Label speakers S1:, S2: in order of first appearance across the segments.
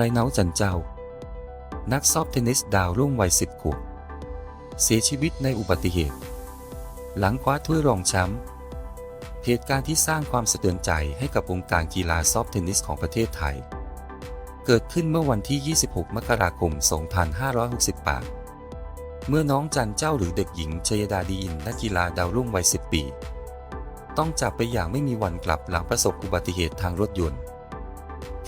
S1: ลัยเนาจันเจ้า นักซอฟเทนนิสดาวรุ่งวัยสิบขวบเสียชีวิตในอุบัติเหตุ หลังคว้าถ้วยรองแชมป์เหตุการณ์ที่สร้างความสะเทือนใจให้กับวงการกีฬาซอฟเทนนิสของประเทศไทย เกิดขึ้นเมื่อวันที่ 26 มกราคม 2568 เมื่อน้องจันเจ้าหรือเด็กหญิงชยดาดีอินนักกีฬาดาวรุ่งวัย 10 ปี ต้องจากไปอย่างไม่มีวันกลับหลังประสบอุบัติเหตุทางรถยนต์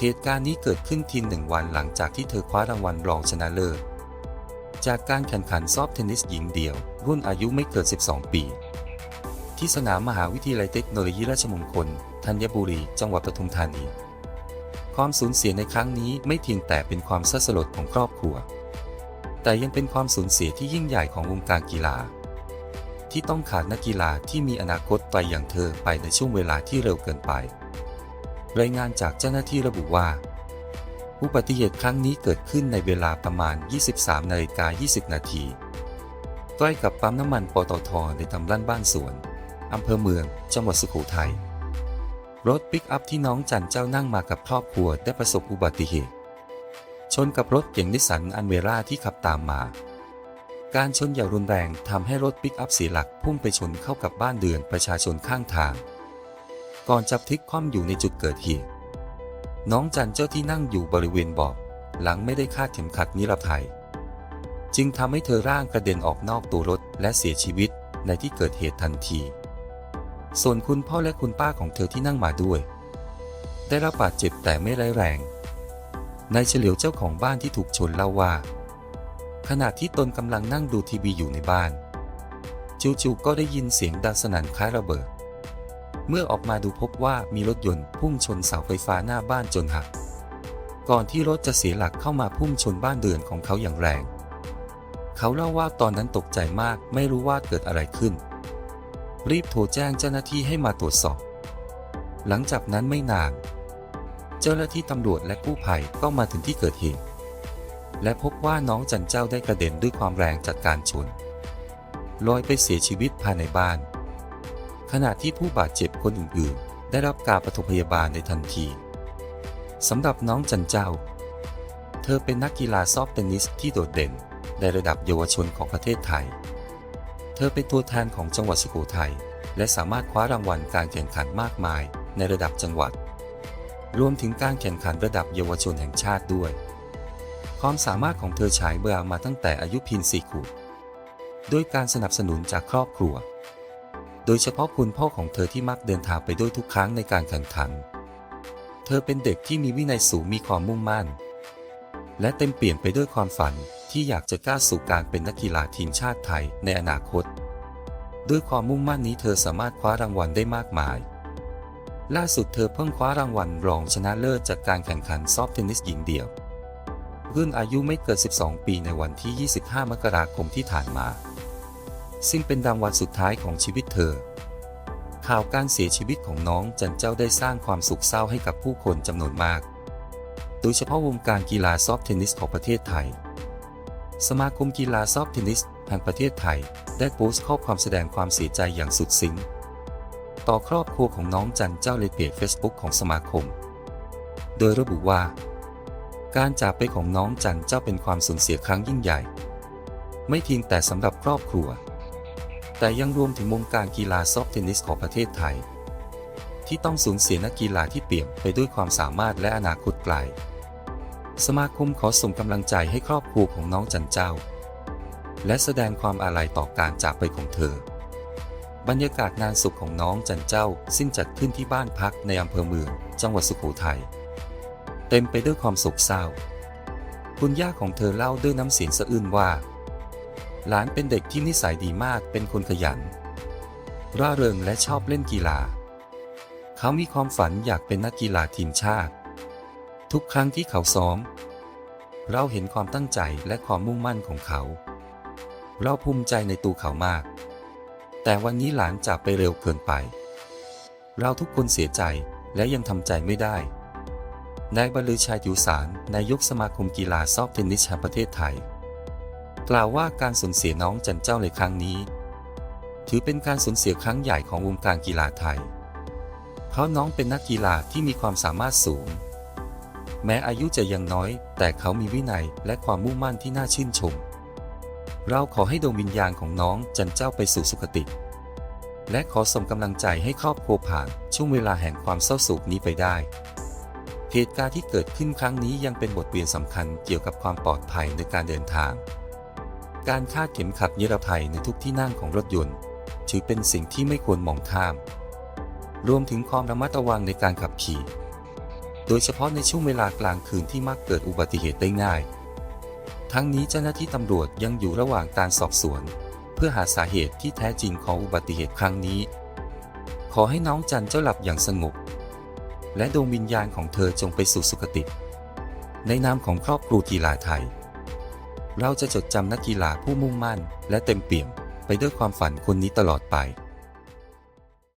S1: เหตุการณ์นี้เกิดขึ้นทีหนึ่งวันหลังจากที่เธอคว้ารางวัลรองชนะเลิศจากการแข่งขันซอฟเทนนิสหญิงเดี่ยว รุ่นอายุไม่เกิน 12 ปี ที่สนามมหาวิทยาลัยเทคโนโลยีราชมงคล ธัญบุรี จังหวัดปทุมธานี ความสูญเสียในครั้งนี้ไม่เพียงแต่เป็นความเศร้าสลดของครอบครัว แต่ยังเป็นความสูญเสียที่ยิ่งใหญ่ของวงการกีฬา ที่ต้องขาดนักกีฬาที่มีอนาคตไกลอย่างเธอไปในช่วงเวลาที่เร็วเกินไป รายงานจากเจ้าหน้าที่ระบุว่า อุบัติเหตุครั้งนี้เกิดขึ้นในเวลาประมาณ 23นาฬิกา20 นาทีใกล้กับปั๊มน้ำมันปตทในตำบลบ้านสวน อำเภอเมือง จังหวัดสุโขทัย รถปิกอัพที่น้องจันเจ้านั่งมากับครอบครัวได้ประสบอุบัติเหตุ ชนกับรถเก๋งนิสสันอันเวร่าที่ขับตามมา การชนอย่างรุนแรงทำให้รถปิกอัพเสียหลักพุ่งไปชนเข้ากับบ้านเรือนประชาชนข้างทาง ก่อนจะพลิกคว่ำอยู่ในจุดเกิดเหตุ น้องจันเจ้าที่นั่งอยู่บริเวณเบาะหลังไม่ได้คาดเข็มขัดนิรภัย จึงทำให้เธอร่างกระเด็นออกนอกตัวรถและเสียชีวิตในที่เกิดเหตุทันที ส่วนคุณพ่อและคุณป้าของเธอที่นั่งมาด้วย ได้รับบาดเจ็บแต่ไม่ร้ายแรง นายเฉลียวเจ้าของบ้านที่ถูกชนเล่าว่า ขณะที่ตนกำลังนั่งดูทีวีอยู่ในบ้าน จู่ๆก็ได้ยินเสียงดังสนั่นคล้ายระเบิด เมื่อออกมาดูพบว่ามีรถยนต์พุ่งชนเสาไฟฟ้าหน้าบ้านจนหัก ก่อนที่รถจะเสียหลักเข้ามาพุ่งชนบ้านเรือนของเขาอย่างแรง เขาเล่าว่าตอนนั้นตกใจมากไม่รู้ว่าเกิดอะไรขึ้น รีบโทรแจ้งเจ้าหน้าที่ให้มาตรวจสอบ หลังจากนั้นไม่นาน เจ้าหน้าที่ตำรวจและกู้ภัยก็มาถึงที่เกิดเหตุ และพบว่าน้องจันเจ้าได้กระเด็นด้วยความแรงจากการชนลอยไปเสียชีวิตภายในบ้าน ขณะที่ผู้บาดเจ็บคนอื่นๆ ได้รับการปฐมพยาบาลในทันทีสำหรับน้องจันเจ้า เธอเป็นนักกีฬาซอฟต์เทนนิสที่โดดเด่นในระดับเยาวชนของประเทศไทย เธอเป็นตัวแทนของจังหวัดสุโขทัยและสามารถคว้ารางวัลการแข่งขันมากมายในระดับจังหวัด รวมถึงการแข่งขันระดับเยาวชนแห่งชาติด้วย ความสามารถของเธอฉายเบอร์มาตั้งแต่อายุเพียงสี่ขวบด้วยการสนับสนุนจากครอบครัว ดยเฉพาะคุณพ่อของเธอที่มักเดินทางไปด้วยทุกครั้งในการแข่งขัน เธอเป็นเด็กที่มีวินัยสูงมีความมุ่งมั่น และเต็มเปลี่ยนไปด้วยความฝันที่อยากจะก้าวสู่การเป็นนักกีฬาทีมชาติไทยในอนาคต ด้วยความมุ่งมั่นนี้เธอสามารถคว้ารางวัลได้มากมาย ล่าสุดเธอเพิ่งคว้ารางวัลรองชนะเลิศจากการแข่งขันซอฟต์เทนนิสหญิงเดี่ยวรุ่นอายุไม่เกิน 12 ปีในวันที่ 25 มกราคมที่ผ่านมา ซึ่งเป็นรางวัลสุดท้ายของชีวิตเธอ ข่าวการเสียชีวิตของน้องจันเจ้าได้สร้างความสุขเศร้าให้กับผู้คนจำนวนมาก โดยเฉพาะวงการกีฬาซอฟต์เทนนิสของประเทศไทย สมาคมกีฬาซอฟต์เทนนิสแห่งประเทศไทย ได้โพสต์ข้อความแสดงความเสียใจอย่างสุดซึ้งต่อครอบครัวของน้องจันเจ้าในเพจ Facebook ของสมาคม โดยระบุว่า การจากไปของน้องจันเจ้าเป็นความสูญเสียครั้งยิ่งใหญ่ ไม่เพียงแต่สำหรับครอบครัว แต่ยังรวมถึงวงการกีฬาซอฟต์เทนนิสของประเทศไทย ที่ต้องสูญเสียนักกีฬาที่เปี่ยมไปด้วยความสามารถและอนาคตไกล สมาคมขอส่งกำลังใจให้ครอบครัวของน้องจันเจ้า และแสดงความอาลัยต่อการจากไปของเธอ บรรยากาศงานศพของน้องจันเจ้าสิ้นจัดขึ้นที่บ้านพักในอำเภอเมือง จังหวัดสุโขทัยเต็มไปด้วยความโศกเศร้า คุณย่าของเธอเล่าด้วยน้ำเสียงสะอื้นว่า หลานเป็นเด็กที่นิสัยดีมาก เป็นคนขยัน ร่าเริงและชอบเล่นกีฬา เขามีความฝันอยากเป็นนักกีฬาทีมชาติ ทุกครั้งที่เขาซ้อม เราเห็นความตั้งใจและความมุ่งมั่นของเขา เราภูมิใจในตัวเขามาก แต่วันนี้หลานจากไปเร็วเกินไป เราทุกคนเสียใจและยังทำใจไม่ได้นายบรรลือชัยอยู่สารนายกสมาคมกีฬาซอฟต์เทนนิสแห่งประเทศไทย กล่าวว่าการสูญเสียน้องจันเจ้าในครั้งนี้ ถือเป็นการสูญเสียครั้งใหญ่ของวงการกีฬาไทย เพราะน้องเป็นนักกีฬาที่มีความสามารถสูง แม้อายุจะยังน้อย แต่เขามีวินัยและความมุ่งมั่นที่น่าชื่นชม เราขอให้ดวงวิญญาณของน้องจันเจ้าไปสู่สุคติ และขอส่งกำลังใจให้ครอบครัวผ่านช่วงเวลาแห่งความเศร้าโศกนี้ไปได้เหตุการณ์ที่เกิดขึ้นครั้งนี้ยังเป็นบทเรียนสำคัญเกี่ยวกับความปลอดภัยในการเดินทาง การคาดเข็มขัดนิรภัยในทุกที่นั่งของรถยนต์ ถือเป็นสิ่งที่ไม่ควรมองข้าม รวมถึงความระมัดระวังในการขับขี่ โดยเฉพาะในช่วงเวลากลางคืนที่มักเกิดอุบัติเหตุได้ง่าย ทั้งนี้เจ้าหน้าที่ตำรวจยังอยู่ระหว่างการสอบสวน เพื่อหาสาเหตุที่แท้จริงของอุบัติเหตุครั้งนี้ ขอให้น้องจันเจ้าหลับอย่างสงบและดวงวิญญาณของเธอจงไปสู่สุคติ ในนามของครอบครัวกีฬาไทย เราจะจดจำนักกีฬาผู้มุ่งมั่น และเต็มเปี่ยม ไปด้วยความฝันคนนี้ตลอดไป